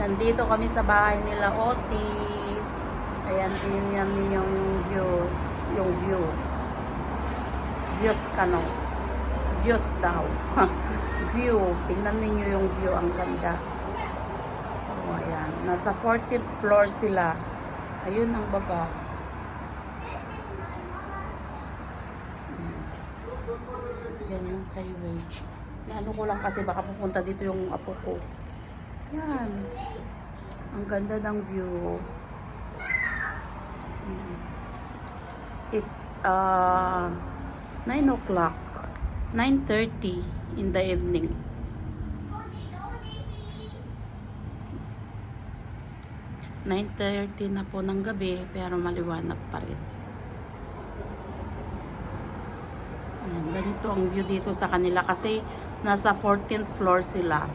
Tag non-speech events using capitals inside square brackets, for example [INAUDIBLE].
Nandito kami sa bahay nila Oti. Ayan, tingnan ninyo yung views. Yung view. Views ka no? Views daw. [LAUGHS] view. Tingnan ninyo yung view. Ang ganda. Oh, ayan. Nasa 14th floor sila. Ayun ang baba. Ayan. Yan yung highway. Naano ko lang kasi baka pupunta dito yung apo ko. Yan. Ang ganda ng view. It's uh, 9 o'clock. 9.30 in the evening. Nine thirty na po ng gabi pero maliwanag pa rin. Ayan, ganito ang view dito sa kanila kasi nasa 14th floor sila.